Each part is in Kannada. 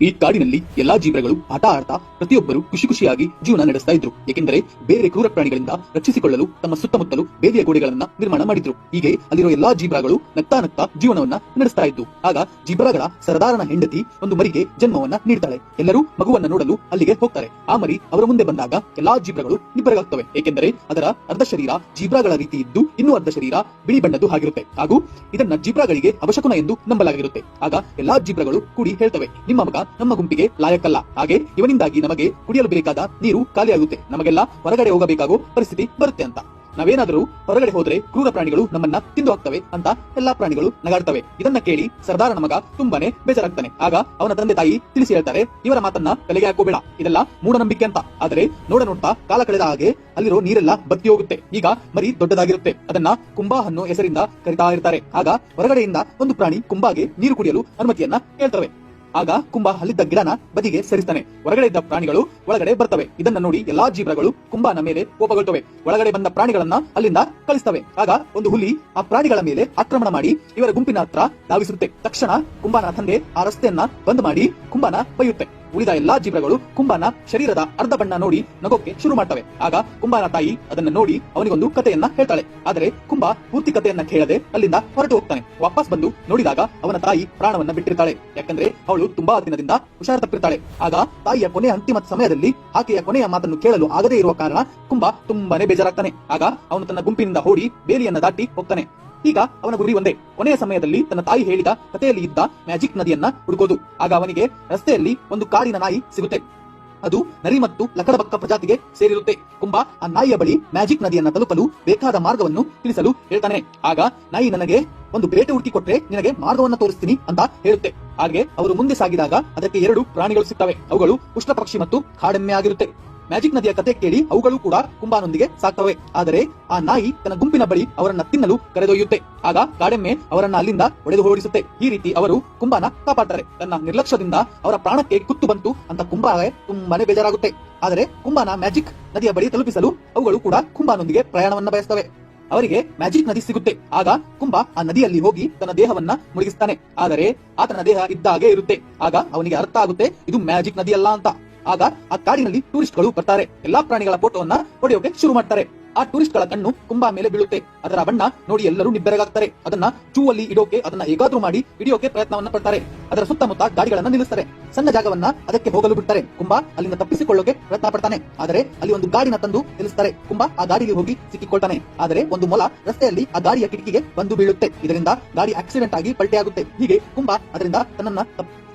ಈ ಕಾಡಿನಲ್ಲಿ ಎಲ್ಲಾ ಜೀಬ್ರಗಳು ಆಟ ಆಡ್ತಾ ಪ್ರತಿಯೊಬ್ಬರು ಖುಷಿ ಖುಷಿಯಾಗಿ ಜೀವನ ನಡೆಸ್ತಾ ಇದ್ರು. ಏಕೆಂದರೆ ಬೇರೆ ಕ್ರೂರ ಪ್ರಾಣಿಗಳಿಂದ ರಕ್ಷಿಸಿಕೊಳ್ಳಲು ತಮ್ಮ ಸುತ್ತಮುತ್ತಲು ಬೇಲಿಯ ಗೋಡೆಗಳನ್ನ ನಿರ್ಮಾಣ ಮಾಡಿದ್ರು. ಹೀಗೆ ಅಲ್ಲಿರೋ ಎಲ್ಲಾ ಜೀಬ್ರಾಗಳು ನಗ್ತಾ ಜೀವನವನ್ನ ನಡೆಸ್ತಾ ಇದ್ದು ಆಗ ಜೀಬ್ರಾಗಳ ಸರದಾರನ ಹೆಂಡತಿ ಒಂದು ಮರಿಗೆ ಜನ್ಮವನ್ನ ನೀಡ್ತಾಳೆ. ಎಲ್ಲರೂ ಮಗುವನ್ನ ನೋಡಲು ಅಲ್ಲಿಗೆ ಹೋಗ್ತಾರೆ. ಆ ಮರಿ ಅವರ ಮುಂದೆ ಬಂದಾಗ ಎಲ್ಲಾ ಜೀಬ್ರಗಳು ನಿಬ್ಬರಗಾಗ್ತವೆ. ಏಕೆಂದರೆ ಅದರ ಅರ್ಧ ಶರೀರ ಜೀಬ್ರಾಗಳ ರೀತಿ ಇದ್ದು ಇನ್ನೂ ಅರ್ಧ ಶರೀರ ಬಿಳಿ ಬಣ್ಣದ್ದು ಆಗಿರುತ್ತೆ. ಹಾಗೂ ಇದನ್ನ ಜೀಬ್ರಾಗಳಿಗೆ ಅವಶಕುನ ಎಂದು ನಂಬಲಾಗಿರುತ್ತೆ. ಆಗ ಎಲ್ಲಾ ಜೀಬ್ರಗಳು ಕೂಡಿ ಹೇಳ್ತವೆ, ನಿಮ್ಮ ಮಗ ನಮ್ಮ ಗುಂಪಿಗೆ ಲಾಯಕ್ಕಲ್ಲ ಹಾಗೆ ಇವನಿಂದಾಗಿ ನಮಗೆ ಕುಡಿಯಲು ಬೇಕಾದ ನೀರು ಖಾಲಿಯಾಗುತ್ತೆ. ನಮಗೆಲ್ಲ ಹೊರಗಡೆ ಹೋಗಬೇಕಾಗೋ ಪರಿಸ್ಥಿತಿ ಬರುತ್ತೆ ಅಂತ. ನಾವೇನಾದರೂ ಹೊರಗಡೆ ಹೋದ್ರೆ ಕ್ರೂರ ಪ್ರಾಣಿಗಳು ನಮ್ಮನ್ನ ತಿಂದು ಹಾಕ್ತವೆ ಅಂತ ಎಲ್ಲಾ ಪ್ರಾಣಿಗಳು ನಗಾಡ್ತವೆ. ಇದನ್ನ ಕೇಳಿ ಸರ್ದಾರನ ಮಗ ತುಂಬಾನೇ ಬೇಜಾರಾಗ್ತಾನೆ ಆಗ ಅವನ ತಂದೆ ತಾಯಿ ತಿಳಿಸಿ ಹೇಳ್ತಾರೆ, ಇವರ ಮಾತನ್ನ ತಲೆಗೆ ಹಾಕೋಬೇಡ. ಇದೆಲ್ಲ ಮೂಢನಂಬಿಕೆ ಅಂತ. ಆದರೆ ನೋಡ ನೋಡ್ತಾ ಕಾಲ ಕಳೆದ ಹಾಗೆ ಅಲ್ಲಿರೋ ನೀರೆಲ್ಲ ಬತ್ತಿ ಹೋಗುತ್ತೆ. ಈಗ ಮರಿ ದೊಡ್ಡದಾಗಿರುತ್ತೆ. ಅದನ್ನ ಕುಂಬಾ ಅನ್ನೋ ಹೆಸರಿಂದ ಕರಿತಾ ಇರ್ತಾರೆ. ಆಗ ಹೊರಗಡೆಯಿಂದ ಒಂದು ಪ್ರಾಣಿ ಕುಂಬಾಗೆ ನೀರು ಕುಡಿಯಲು ಅನುಮತಿಯನ್ನ ಹೇಳ್ತವೆ. ಆಗ ಕುಂಬ ಅಲ್ಲಿದ್ದ ಗಿಡನ ಬದಿಗೆ ಸರಿಸ್ತಾನೆ. ಹೊರಗಡೆ ಇದ್ದ ಪ್ರಾಣಿಗಳು ಒಳಗಡೆ ಬರ್ತವೆ. ಇದನ್ನ ನೋಡಿ ಎಲ್ಲಾ ಜೀಬ್ರಗಳು ಕುಂಬಾನ ಮೇಲೆ ಕೋಪಗೊಳ್ತವೆ. ಒಳಗಡೆ ಬಂದ ಪ್ರಾಣಿಗಳನ್ನ ಅಲ್ಲಿಂದ ಕಳಿಸ್ತವೆ. ಆಗ ಒಂದು ಹುಲಿ ಆ ಪ್ರಾಣಿಗಳ ಮೇಲೆ ಆಕ್ರಮಣ ಮಾಡಿ ಇವರ ಗುಂಪಿನ ಹತ್ರ ಧಾವಿಸುತ್ತೆ ತಕ್ಷಣ ಕುಂಭನ ತಂದೆ ಆ ರಸ್ತೆಯನ್ನ ಬಂದ್ ಮಾಡಿ ಕುಂಭನ ಬೈಯುತ್ತೆ. ಉಳಿದ ಎಲ್ಲಾ ಜೀಬ್ರಗಳು ಕುಂಬಾನ ಶರೀರದ ಅರ್ಧ ಬಣ್ಣ ನೋಡಿ ನಗೋಕೆ ಶುರು ಮಾಡ್ತವೆ. ಆಗ ಕುಂಬಾನ ತಾಯಿ ಅದನ್ನ ನೋಡಿ ಅವನಿಗೊಂದು ಕಥೆಯನ್ನ ಹೇಳ್ತಾಳೆ. ಆದರೆ ಕುಂಬ ಪೂರ್ತಿ ಕಥೆಯನ್ನ ಕೇಳದೆ ಅಲ್ಲಿಂದ ಹೊರಟು ಹೋಗ್ತಾನೆ. ವಾಪಸ್ ಬಂದು ನೋಡಿದಾಗ ಅವನ ತಾಯಿ ಪ್ರಾಣವನ್ನ ಬಿಟ್ಟಿರ್ತಾಳೆ. ಯಾಕಂದ್ರೆ ಅವಳು ತುಂಬಾ ದಿನದಿಂದ ಹುಷಾರ್ ತಪ್ಪಿರ್ತಾಳೆ. ಆಗ ತಾಯಿಯ ಕೊನೆಯ ಅಂತಿಮ ಸಮಯದಲ್ಲಿ ಆಕೆಯ ಕೊನೆಯ ಮಾತನ್ನು ಕೇಳಲು ಆಗದೇ ಇರುವ ಕಾರಣ ಕುಂಬ ತುಂಬಾನೇ ಬೇಜಾರಾಗ್ತಾನೆ. ಆಗ ಅವನು ತನ್ನ ಗುಂಪಿನಿಂದ ಓಡಿ ಬೇಲಿಯನ್ನ ದಾಟಿ ಹೋಗ್ತಾನೆ. ಈಗ ಅವನ ಗುರಿ ಒಂದೇ. ಕೊನೆಯ ಸಮಯದಲ್ಲಿ ತನ್ನ ತಾಯಿ ಹೇಳಿದ ಕಥೆಯಲ್ಲಿ ಇದ್ದ ಮ್ಯಾಜಿಕ್ ನದಿಯನ್ನ ಹುಡುಕೋದು. ಆಗ ಅವನಿಗೆ ರಸ್ತೆಯಲ್ಲಿ ಒಂದು ಕಾಡಿನ ನಾಯಿ ಸಿಗುತ್ತೆ. ಅದು ನರಿ ಮತ್ತು ಲಕಡಬಕ್ಕ ಪ್ರಜಾತಿಗೆ ಸೇರಿರುತ್ತೆ. ಕುಂಬ ಆ ನಾಯಿಯ ಬಳಿ ಮ್ಯಾಜಿಕ್ ನದಿಯನ್ನ ತಲುಪಲು ಬೇಕಾದ ಮಾರ್ಗವನ್ನು ತಿಳಿಸಲು ಹೇಳ್ತಾನೆ. ಆಗ ನಾಯಿ ನನಗೆ ಒಂದು ಬೇಟೆ ಹುಡುಕಿ ಕೊಟ್ರೆ ನಿನಗೆ ಮಾರ್ಗವನ್ನ ತೋರಿಸ್ತೀನಿ ಅಂತ ಹೇಳುತ್ತೆ. ಹಾಗೆ ಅವರು ಮುಂದೆ ಸಾಗಿದಾಗ ಅದಕ್ಕೆ ಎರಡು ಪ್ರಾಣಿಗಳು ಸಿಗ್ತವೆ. ಅವುಗಳು ಉಷ್ಣ ಪಕ್ಷಿ ಮತ್ತು ಕಾಡೆಮ್ಮೆ ಆಗಿರುತ್ತೆ. ಮ್ಯಾಜಿಕ್ ನದಿಯ ಕತೆ ಕೇಳಿ ಅವುಗಳು ಕೂಡ ಕುಂಬಾನೊಂದಿಗೆ ಸಾಕ್ತವೆ ಆದರೆ ಆ ನಾಯಿ ತನ್ನ ಗುಂಪಿನ ಬಳಿ ಅವರನ್ನ ತಿನ್ನಲು ಕರೆದೊಯ್ಯುತ್ತೆ. ಆಗ ಕಾಡೆಮ್ಮೆ ಅವರನ್ನ ಅಲ್ಲಿಂದ ಒಡೆದು ಓಡಿಸುತ್ತೆ. ಈ ರೀತಿ ಅವರು ಕುಂಬಾನ ಕಾಪಾಡ್ತಾರೆ. ತನ್ನ ನಿರ್ಲಕ್ಷ್ಯದಿಂದ ಅವರ ಪ್ರಾಣಕ್ಕೆ ಕುತ್ತು ಬಂತು ಅಂತ ಕುಂಬಾಗೆ ತುಂಬಾನೇ ಬೇಜಾರಾಗುತ್ತೆ. ಆದರೆ ಕುಂಬಾನ ಮ್ಯಾಜಿಕ್ ನದಿಯ ಬಳಿ ತಲುಪಿಸಲು ಅವುಗಳು ಕೂಡ ಕುಂಬಾನೊಂದಿಗೆ ಪ್ರಯಾಣವನ್ನ ಬಯಸ್ತವೆ. ಅವರಿಗೆ ಮ್ಯಾಜಿಕ್ ನದಿ ಸಿಗುತ್ತೆ. ಆಗ ಕುಂಬ ಆ ನದಿಯಲ್ಲಿ ಹೋಗಿ ತನ್ನ ದೇಹವನ್ನ ಮುಳುಗಿಸ್ತಾನೆ. ಆದರೆ ಆತನ ದೇಹ ಇದ್ದಾಗೆ ಇರುತ್ತೆ. ಆಗ ಅವನಿಗೆ ಅರ್ಥ ಆಗುತ್ತೆ, ಇದು ಮ್ಯಾಜಿಕ್ ನದಿಯಲ್ಲ ಅಂತ. ಆಗ ಆ ಕಾಡಿನಲ್ಲಿ ಟೂರಿಸ್ಟ್ಗಳು ಬರ್ತಾರೆ. ಎಲ್ಲಾ ಪ್ರಾಣಿಗಳ ಫೋಟೋವನ್ನ ಹೊಡೆಯೋಕೆ ಶುರು ಮಾಡ್ತಾರೆ. ಆ ಟೂರಿಸ್ಟ್ಗಳ ಕಣ್ಣು ಕುಂಬಾ ಮೇಲೆ ಬೀಳುತ್ತೆ. ಅದರ ಬಣ್ಣ ನೋಡಿ ಎಲ್ಲರೂ ನಿಬ್ಬೆರಗಾಗ್ತಾರೆ. ಅದನ್ನ ಚೂವಲ್ಲಿ ಇಡೋಕೆ, ಅದನ್ನ ಹೇಗಾದ್ರೂ ಮಾಡಿ ಹಿಡಿಯೋಕೆ ಪ್ರಯತ್ನವನ್ನ ಪಡ್ತಾರೆ. ಅದರ ಸುತ್ತಮುತ್ತ ಗಾಡಿಗಳನ್ನ ನಿಲ್ಲಿಸ್ತಾರೆ. ಸಣ್ಣ ಜಾಗವನ್ನ ಅದಕ್ಕೆ ಹೋಗಲು ಬಿಡ್ತಾರೆ. ಕುಂಬಾ ಅಲ್ಲಿಂದ ತಪ್ಪಿಸಿಕೊಳ್ಳೋಕೆ ಪ್ರಯತ್ನ ಪಡ್ತಾನೆ. ಆದರೆ ಅಲ್ಲಿ ಒಂದು ಗಾಡಿನ ತಂದು ನಿಲ್ಲಿಸ್ತಾರೆ. ಕುಂಬಾ ಆ ಗಾಡಿಗೆ ಹೋಗಿ ಸಿಕ್ಕಿಕೊಳ್ತಾನೆ. ಆದರೆ ಒಂದು ಮೊಲ ರಸ್ತೆಯಲ್ಲಿ ಆ ಗಾಡಿಯ ಕಿಟಕಿಗೆ ಬಂದು ಬೀಳುತ್ತೆ. ಇದರಿಂದ ಗಾಡಿ ಆಕ್ಸಿಡೆಂಟ್ ಆಗಿ ಪಲ್ಟೆಯಾಗುತ್ತೆ. ಹೀಗೆ ಕುಂಬಾ ಅದರಿಂದ ತನ್ನನ್ನ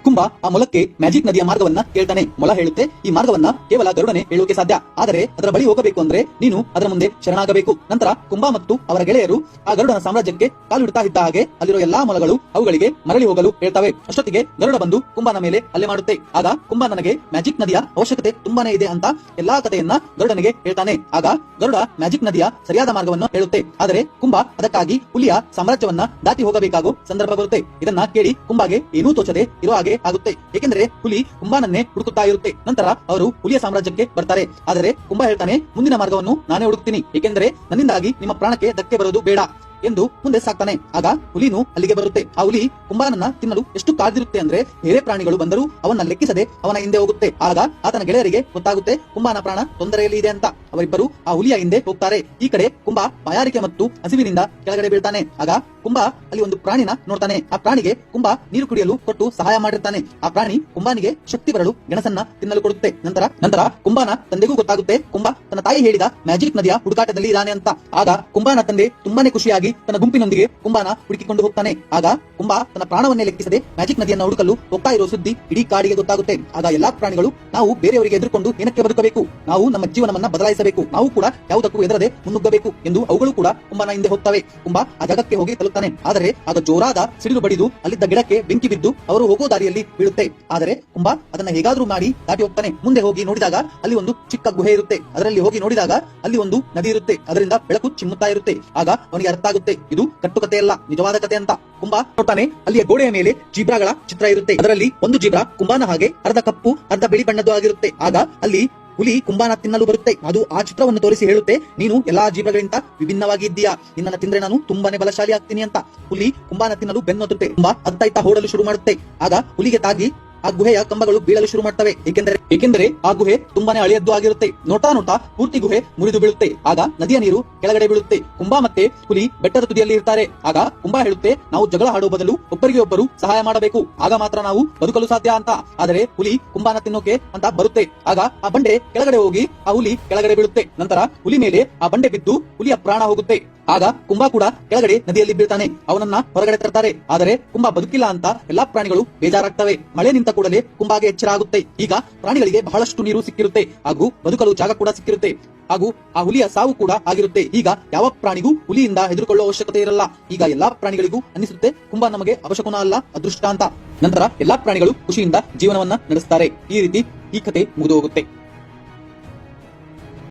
ಕುಂಬ ಆ ಮೊಲಕ್ಕೆ ಮ್ಯಾಜಿಕ್ ನದಿಯ ಮಾರ್ಗವನ್ನ ಕೇಳ್ತಾನೆ ಮೊಲ ಹೇಳುತ್ತೆ, ಈ ಮಾರ್ಗವನ್ನ ಕೇವಲ ಗರುಡನೆ ಹೇಳೋಕೆ ಸಾಧ್ಯ. ಆದರೆ ಅದರ ಬಳಿ ಹೋಗಬೇಕು ಅಂದ್ರೆ ನೀನು ಅದರ ಮುಂದೆ ಶರಣಾಗಬೇಕು. ನಂತರ ಕುಂಭ ಮತ್ತು ಅವರ ಗೆಳೆಯರು ಆ ಗರುಡನ ಸಾಮ್ರಾಜ್ಯಕ್ಕೆ ಕಾಲಿಡ್ತಾ ಇದ್ದ ಹಾಗೆ ಅಲ್ಲಿರೋ ಎಲ್ಲಾ ಮೊಲಗಳು ಅವುಗಳಿಗೆ ಮರಳಿ ಹೋಗಲು ಹೇಳ್ತವೆ. ಅಷ್ಟೊತ್ತಿಗೆ ಗರುಡ ಬಂದು ಕುಂಭನ ಮೇಲೆ ಹಲ್ಲೆ ಮಾಡುತ್ತೆ. ಆಗ ಕುಂಭ ನನಗೆ ಮ್ಯಾಜಿಕ್ ನದಿಯ ಅವಶ್ಯಕತೆ ತುಂಬಾನೇ ಇದೆ ಅಂತ ಎಲ್ಲಾ ಕಥೆಯನ್ನ ಗರುಡನಿಗೆ ಹೇಳ್ತಾನೆ. ಆಗ ಗರುಡ ಮ್ಯಾಜಿಕ್ ನದಿಯ ಸರಿಯಾದ ಮಾರ್ಗವನ್ನು ಹೇಳುತ್ತೆ. ಆದರೆ ಕುಂಭ ಅದಕ್ಕಾಗಿ ಹುಲಿಯ ಸಾಮ್ರಾಜ್ಯವನ್ನ ದಾಟಿ ಹೋಗಬೇಕಾಗೋ ಸಂದರ್ಭ ಬರುತ್ತೆ. ಇದನ್ನ ಕೇಳಿ ಕುಂಬಾಗೆ ಏನೂ ತೋಚದೆ ಇರುವ ಹಾಗೆ ಆಗುತ್ತೆ. ಏಕೆಂದರೆ ಹುಲಿ ಕುಂಬಾನನ್ನೇ ಹುಡುಕುತ್ತಾ ಇರುತ್ತೆ. ನಂತರ ಅವರು ಹುಲಿಯ ಸಾಮ್ರಾಜ್ಯಕ್ಕೆ ಬರ್ತಾರೆ. ಆದರೆ ಕುಂಬಾ ಹೇಳ್ತಾನೆ, ಮುಂದಿನ ಮಾರ್ಗವನ್ನು ನಾನೇ ಹುಡುಕ್ತೀನಿ. ಏಕೆಂದರೆ ನನ್ನಿಂದಾಗಿ ನಿಮ್ಮ ಪ್ರಾಣಕ್ಕೆ ಧಕ್ಕೆ ಬರೋದು ಬೇಡ ಎಂದು ಮುಂದೆ ಸಾಕ್ತಾನೆ. ಆಗ ಹುಲಿನು ಅಲ್ಲಿಗೆ ಬರುತ್ತೆ. ಆ ಹುಲಿ ಕುಂಬಾರನನ್ನ ತಿನ್ನಲು ಎಷ್ಟು ಕಾದಿರುತ್ತೆ ಅಂದ್ರೆ ಬೇರೆ ಪ್ರಾಣಿಗಳು ಬಂದರೂ ಅವನ್ನ ಲೆಕ್ಕಿಸದೆ ಅವನ ಹಿಂದೆ ಹೋಗುತ್ತೆ. ಆಗ ಆತನ ಗೆಳೆಯರಿಗೆ ಗೊತ್ತಾಗುತ್ತೆ, ಕುಂಬಾನ ಪ್ರಾಣ ತೊಂದರೆಯಲ್ಲಿ ಇದೆ ಅಂತ. ಅವರಿಬ್ಬರು ಆ ಹುಲಿಯ ಹಿಂದೆ ಹೋಗ್ತಾರೆ. ಈ ಕಡೆ ಕುಂಬಾ ಬಯಾರಿಕೆ ಮತ್ತು ಹಸಿವಿನಿಂದ ಕೆಳಗಡೆ ಬೀಳ್ತಾನೆ. ಆಗ ಕುಂಬಾ ಅಲ್ಲಿ ಒಂದು ಪ್ರಾಣಿನ ನೋಡ್ತಾನೆ. ಆ ಪ್ರಾಣಿಗೆ ಕುಂಬ ನೀರು ಕುಡಿಯಲು ಕೊಟ್ಟು ಸಹಾಯ ಮಾಡಿರ್ತಾನೆ. ಆ ಪ್ರಾಣಿ ಕುಂಬಾನಿಗೆ ಶಕ್ತಿ ಬರಲು ಗೆಣಸನ್ನ ತಿನ್ನಲು ಕೊಡುತ್ತೆ. ನಂತರ ನಂತರ ಕುಂಬಾನ ತಂದೆಗೂ ಗೊತ್ತಾಗುತ್ತೆ. ಕುಂಬಾ ತನ್ನ ತಾಯಿ ಹೇಳಿದ ಮ್ಯಾಜಿಕ್ ನದಿಯ ಹುಡುಕಾಟದಲ್ಲಿ ಇದ್ದಾನೆ ಅಂತ. ಆಗ ಕುಂಬಾನ ತಂದೆ ತುಂಬಾನೇ ಖುಷಿಯಾಗಿ ತನ್ನ ಗುಂಪಿನೊಂದಿಗೆ ಕುಂಬಾನ ಹುಡುಕಿಕೊಂಡು ಹೋಗ್ತಾನೆ. ಆಗ ಕುಂಬಾ ತನ್ನ ಪ್ರಾಣವನ್ನೇ ಲೆಕ್ಕಿಸದೆ ಮ್ಯಾಜಿಕ್ ನದಿಯನ್ನು ಹುಡುಕಲು ಹೋಗ್ತಾ ಇರೋ ಸುದ್ದಿ ಇಡೀ ಕಾಡಿಗೆ ಗೊತ್ತಾಗುತ್ತೆ. ಆಗ ಎಲ್ಲಾ ಪ್ರಾಣಿಗಳು ನಾವು ಬೇರೆಯವರಿಗೆ ಎದುರುಕೊಂಡು ಏನಕ್ಕೆ ಬದುಕಬೇಕು? ನಾವು ನಮ್ಮ ಜೀವನವನ್ನ ಬದಲಾಯಿಸಬೇಕು. ನಾವು ಕೂಡ ಯಾವುದಕ್ಕೂ ಎದರದೆ ಮುನ್ನುಗ್ಗಬೇಕು ಎಂದು ಅವುಗಳು ಕೂಡ ಕುಂಬನ ಹಿಂದೆ ಹೋಗ್ತವೆ ಕುಂಬ ಆ ಜಾಗಕ್ಕೆ ಹೋಗಿ ತಲುಪ್ತಾನೆ ಆದರೆ ಆಗ ಜೋರಾದ ಸಿಡಿಲು ಬಡಿದು ಅಲ್ಲಿದ್ದ ಗಿಡಕ್ಕೆ ಬೆಂಕಿ ಬಿದ್ದು ಅವರು ಹೋಗೋ ದಾರಿಯಲ್ಲಿ ಬೀಳುತ್ತೆ. ಆದರೆ ಕುಂಬ ಅದನ್ನ ಹೇಗಾದ್ರೂ ಮಾಡಿ ದಾಟಿ ಹೋಗ್ತಾನೆ. ಮುಂದೆ ಹೋಗಿ ನೋಡಿದಾಗ ಅಲ್ಲಿ ಒಂದು ಚಿಕ್ಕ ಗುಹೆ ಇರುತ್ತೆ. ಅದರಲ್ಲಿ ಹೋಗಿ ನೋಡಿದಾಗ ಅಲ್ಲಿ ಒಂದು ನದಿ ಇರುತ್ತೆ. ಅದರಿಂದ ಬೆಳಕು ಚಿಮ್ಮುತ್ತಾ ಇರುತ್ತೆ. ಆಗ ಅವನಿಗೆ ಅರ್ಥ ಆಗುತ್ತೆ, ಇದು ಕಟ್ಟುಕತೆಯಲ್ಲ ನಿಜವಾದ ಕತೆ ಅಂತ. ಕುಂಬ ನೋಡ್ತಾನೆ, ಅಲ್ಲಿಯ ಗೋಡೆಯ ಮೇಲೆ ಜೀಬ್ರಾಗಳ ಚಿತ್ರ ಇರುತ್ತೆ. ಅದರಲ್ಲಿ ಒಂದು ಜೀಬ್ರಾ ಕುಂಬಾನ ಹಾಗೆ ಅರ್ಧ ಕಪ್ಪು, ಅರ್ಧ ಬಿಳಿ ಬಣ್ಣದ್ದು ಆಗಿರುತ್ತೆ. ಆಗ ಅಲ್ಲಿ ಹುಲಿ ಕುಂಬಾನ ತಿನ್ನಲು ಬರುತ್ತೆ. ಅದು ಆ ಚಿತ್ರವನ್ನು ತೋರಿಸಿ ಹೇಳುತ್ತೆ, ನೀನು ಎಲ್ಲಾ ಜೀವಗಳಿಂದ ವಿಭಿನ್ನವಾಗಿ ಇದ್ದೀಯಾ? ನಿನ್ನನ್ನು ತಿಂದ್ರೆ ನಾನು ತುಂಬಾನೇ ಬಲಶಾಲಿ ಆಗ್ತೀನಿ ಅಂತ. ಹುಲಿ ಕುಂಬಾನ ತಿನ್ನಲು ಬೆನ್ನೊತ್ತುತ್ತೆ ತುಂಬಾ ಅತ್ತ ಹೋಡಲು ಶುರು ಮಾಡುತ್ತೆ. ಆಗ ಹುಲಿಗೆ ತಾಗಿ ಆ ಗುಹೆಯ ಕಂಬಗಳು ಬೀಳಲು ಶುರು ಮಾಡ್ತವೆ. ಏಕೆಂದರೆ ಏಕೆಂದರೆ ಆ ಗುಹೆ ತುಂಬಾನೇ ಅಳಿಯದ್ದು ಆಗಿರುತ್ತೆ. ನೋಟಾ ನೋಟಾ, ಪೂರ್ತಿ ಗುಹೆ ಮುರಿದು ಬೀಳುತ್ತೆ. ಆಗ ನದಿಯ ನೀರು ಕೆಳಗಡೆ ಬೀಳುತ್ತೆ. ಕುಂಬಾ ಮತ್ತೆ ಹುಲಿ ಬೆಟ್ಟದ ತುದಿಯಲ್ಲಿ ಇರ್ತಾರೆ. ಆಗ ಕುಂಬಾ ಹೇಳುತ್ತೆ, ನಾವು ಜಗಳ ಆಡುವ ಬದಲು ಒಬ್ಬರಿಗೆ ಒಬ್ಬರು ಸಹಾಯ ಮಾಡಬೇಕು. ಆಗ ಮಾತ್ರ ನಾವು ಬದುಕಲು ಸಾಧ್ಯ ಅಂತ. ಆದರೆ ಹುಲಿ ಕುಂಬಾನ ತಿನ್ನೋಕೆ ಅಂತ ಬರುತ್ತೆ. ಆಗ ಆ ಬಂಡೆ ಕೆಳಗಡೆ ಹೋಗಿ ಆ ಹುಲಿ ಕೆಳಗಡೆ ಬೀಳುತ್ತೆ. ನಂತರ ಹುಲಿ ಮೇಲೆ ಆ ಬಂಡೆ ಬಿದ್ದು ಹುಲಿಯ ಪ್ರಾಣ ಹೋಗುತ್ತೆ. ಆಗ ಕುಂಭ ಕೂಡ ಕೆಳಗಡೆ ನದಿಯಲ್ಲಿ ಬೀಳ್ತಾನೆ. ಅವನನ್ನ ಹೊರಗಡೆ ತರ್ತಾರೆ. ಆದರೆ ಕುಂಬ ಬದುಕಿಲ್ಲ ಅಂತ ಎಲ್ಲಾ ಪ್ರಾಣಿಗಳು ಬೇಜಾರಾಗ್ತವೆ. ಮಳೆ ನಿಂತ ಕೂಡಲೇ ಕುಂಬಾಗೆ ಎಚ್ಚರ ಆಗುತ್ತೆ. ಈಗ ಪ್ರಾಣಿಗಳಿಗೆ ಬಹಳಷ್ಟು ನೀರು ಸಿಕ್ಕಿರುತ್ತೆ. ಹಾಗೂ ಬದುಕಲು ಜಾಗ ಕೂಡ ಸಿಕ್ಕಿರುತ್ತೆ. ಹಾಗೂ ಆ ಹುಲಿಯ ಸಾವು ಕೂಡ ಆಗಿರುತ್ತೆ. ಈಗ ಯಾವ ಪ್ರಾಣಿಗೂ ಹುಲಿಯಿಂದ ಹೆದರುಕೊಳ್ಳುವ ಅವಶ್ಯಕತೆ ಇರಲ್ಲ. ಈಗ ಎಲ್ಲಾ ಪ್ರಾಣಿಗಳಿಗೂ ಅನಿಸುತ್ತೆ ಕುಂಭ ನಮಗೆ ಅವಶ್ಯಕನ ಅಲ್ಲ, ಅದೃಷ್ಟ ಅಂತ. ನಂತರ ಎಲ್ಲಾ ಪ್ರಾಣಿಗಳು ಖುಷಿಯಿಂದ ಜೀವನವನ್ನ ನಡೆಸ್ತಾರೆ. ಈ ರೀತಿ ಈ ಕತೆ ಮುಗಿದು ಹೋಗುತ್ತೆ.